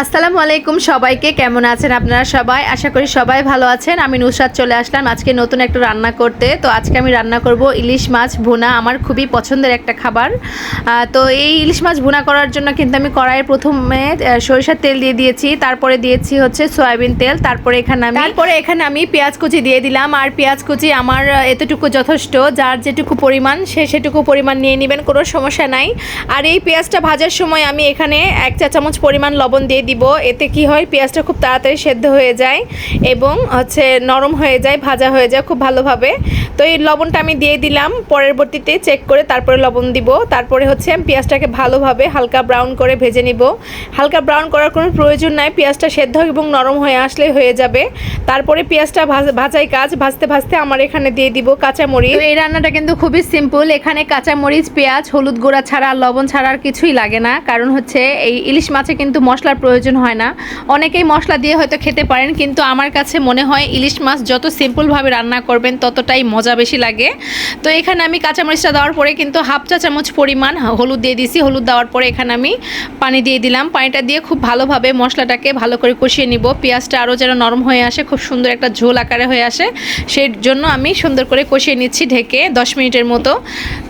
আসসালামু আলাইকুম সবাইকে, কেমন আছেন আপনারা সবাই? আশা করি সবাই ভালো আছেন। আমি নুসরাত চলে আসলাম আজকে নতুন একটা রান্না করতে। তো আজকে আমি রান্না করব ইলিশ মাছ ভুনা, আমার খুবই পছন্দের একটা খাবার। তো এই ইলিশ মাছ ভুনা করার জন্য কিন্তু আমি কড়াইয়ে প্রথমে সরিষার তেল দিয়ে দিয়েছি, তারপরে দিয়েছি হচ্ছে সয়াবিন তেল, তারপরে এখানে আমি তারপরে এখানে আমি পেঁয়াজ কুচি দিয়ে দিলাম। আর পেঁয়াজ কুচি আমার এতটুকু যথেষ্ট, যার যেটুকু পরিমাণ, সে সেটুকু পরিমাণ নিয়ে নেবেন, কোনো সমস্যা নাই। আর এই পেঁয়াজটা ভাজার সময় আমি এখানে এক চা চামচ পরিমাণ লবণ দিয়ে দিব। এতে কি হয়, পেঁয়াজটা খুব তাড়াতাড়ি সেদ্ধ হয়ে যায় এবং হচ্ছে নরম হয়ে যায়, ভাজা হয়ে যায় খুব ভালোভাবে। তো এই লবণটা আমি দিয়ে দিলাম, পরবর্তীতে চেক করে তারপরে লবণ দিব। তারপরে হচ্ছে আমি পেঁয়াজটাকে ভালোভাবে হালকা ব্রাউন করে ভেজে নিব। হালকা ব্রাউন করার কোনো প্রয়োজন নাই, পেঁয়াজটা সেদ্ধ এবং নরম হয়ে আসলে হয়ে যাবে। তারপরে পেঁয়াজটা ভাজ- ভাজাই কাজ, ভাজতে ভাজতে আমার এখানে দিয়ে দিব কাঁচামরিচ। এই রান্নাটা কিন্তু খুবই সিম্পল এখানে কাঁচামরিচ, পেঁয়াজ, হলুদ গুঁড়া ছাড়া লবণ ছাড়া আর কিছুই লাগে না। কারণ হচ্ছে এই ইলিশ মাছে কিন্তু মশলার প্রয়োজন হয় না। অনেকেই মশলা দিয়ে হয়তো খেতে পারেন, কিন্তু আমার কাছে মনে হয় ইলিশ মাছ যত সিম্পলভাবে রান্না করবেন, ততটাই মজা বেশি লাগে। তো এখানে আমি কাঁচামরিচটা দেওয়ার পরে কিন্তু হাফ চা চামচ পরিমাণ হলুদ দিয়ে দিছি হলুদ দেওয়ার পরে এখানে আমি পানি দিয়ে দিলাম। পানিটা দিয়ে খুব ভালোভাবে মশলাটাকে ভালো করে কষিয়ে নিব। পেঁয়াজটা আরও যেন নরম হয়ে আসে, খুব সুন্দর একটা ঝোল আকারে হয়ে আসে সেই জন্য আমি সুন্দর করে কষিয়ে নিচ্ছি ঢেকে দশ মিনিটের মতো।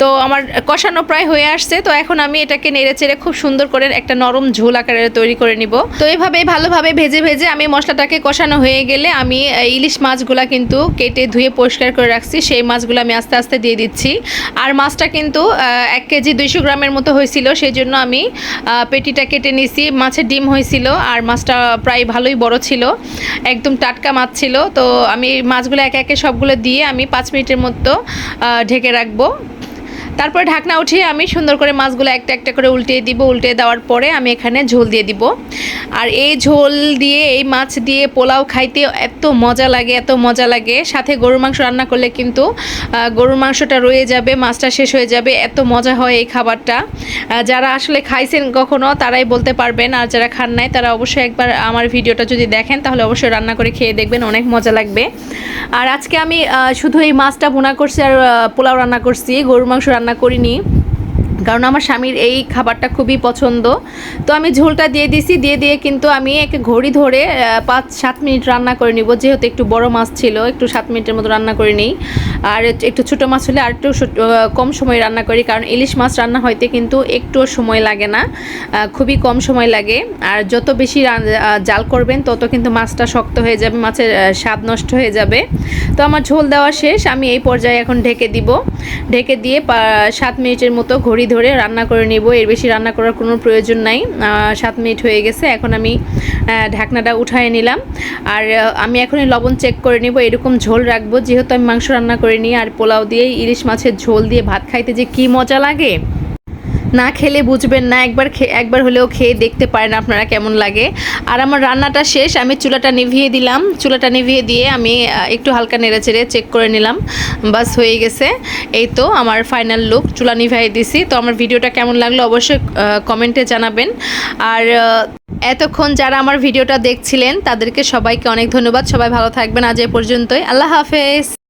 তো আমার কষানো প্রায় হয়ে আসছে, তো এখন আমি এটাকে নেড়ে চেড়ে খুব সুন্দর করে একটা নরম ঝোল আকারে তৈরি করে নিব। তো এইভাবে ভালোভাবে ভেজে ভেজে আমি মশলাটাকে কষানো হয়ে গেলে আমি ইলিশ মাছগুলা কিন্তু কেটে ধুয়ে পরিষ্কার করে রাখছি, সেই মাছগুলো আমি আস্তে আস্তে দিয়ে দিচ্ছি। আর মাছটা কিন্তু এক কেজি দুইশো গ্রামের মতো হয়েছিল সেই জন্য আমি পেটিটা কেটে নিছি। মাছের ডিম হয়েছিল, আর মাছটা প্রায় ভালোই বড় ছিল, একদম টাটকা মাছ ছিল। তো আমি মাছগুলো একে একে সবগুলো দিয়ে আমি পাঁচ মিনিটের মতো ঢেকে রাখব। তারপরে ঢাকনা উঠিয়ে আমি সুন্দর করে মাছগুলো একটা একটা করে উল্টিয়ে দিব উল্টে দেওয়ার পরে আমি এখানে ঝোল দিয়ে দিব। আর এই ঝোল দিয়ে, এই মাছ দিয়ে পোলাও খাইতে এত মজা লাগে, এত মজা লাগে। সাথে গরুর মাংস রান্না করলে কিন্তু গরুর মাংসটা রয়ে যাবে, মাছটা শেষ হয়ে যাবে, এত মজা হয় এই খাবারটা। যারা আসলে খাইছেন কখনো, তারাই বলতে পারবেন। আর যারা খান নাই, তারা অবশ্যই একবার আমার ভিডিওটা যদি দেখেন, তাহলে অবশ্যই রান্না করে খেয়ে দেখবেন, অনেক মজা লাগবে। আর আজকে আমি শুধু এই মাছটা ভুনা করছি আর পোলাও রান্না করছি, গরুর মাংস রান্না করিনি। কারণ আমার স্বামীর এই খাবারটা খুবই পছন্দ। তো আমি ঝোলটা দিয়ে দিছি, দিয়ে দিয়ে কিন্তু আমি একে ঘড়ি ধরে পাঁচ, সাত মিনিট রান্না করে নিব। যেহেতু একটু বড় মাছ ছিল, একটু সাত মিনিটের মতো রান্না করে নিই। আর একটু- ছোটো মাছ হলে আর একটু কম সময় রান্না করি, কারণ ইলিশ মাছ রান্না হইতে কিন্তু একটুও সময় লাগে না খুবই কম সময় লাগে। আর যত বেশি জাল করবেন, তত কিন্তু মাছটা শক্ত হয়ে যাবে, মাছের স্বাদ নষ্ট হয়ে যাবে। তো আমার ঝোল দেওয়া শেষ, আমি এই পর্যায়ে এখন ঢেকে দিব। ঢেকে দিয়ে সাত মিনিটের মতো ঘড়ি ধরে রান্না করে নেব। এর বেশি রান্না করার কোনো প্রয়োজন নাই। সাত মিনিট হয়ে গেছে। এখন আমি ঢাকনাটা উঠায় নিলাম। আর আমি এখনই লবণ চেক করে নেব। এরকম ঝোল রাখব। যেহেতু আমি মাংস রান্না করে নিই, আর পোলাও দিয়ে ইলিশ মাছের ঝোল দিয়ে ভাত খাইতে যে কি মজা লাগে। না খেলে বুঝবেন না, একবার একবার হলেও খেয়ে দেখতে পারেন আপনারা কেমন লাগে। আর আমার রান্নাটা শেষ, আমি চুলাটা নিভিয়ে দিলাম। চুলাটা নিভিয়ে দিয়ে আমি একটু হালকা নেড়ে চেড়ে চেক করে নিলাম। বাস হয়ে গেছে। এই তো আমার ফাইনাল লুক চুলা নিভিয়ে দিছি। তো আমার ভিডিওটা কেমন লাগল অবশ্যই কমেন্টে জানাবেন। আর এতক্ষণ যারা আমার ভিডিওটা দেখছিলেন, তাদেরকে সবাইকে অনেক ধন্যবাদ। সবাই ভালো থাকবেন আজ এ পর্যন্তই। আল্লাহ হাফেজ।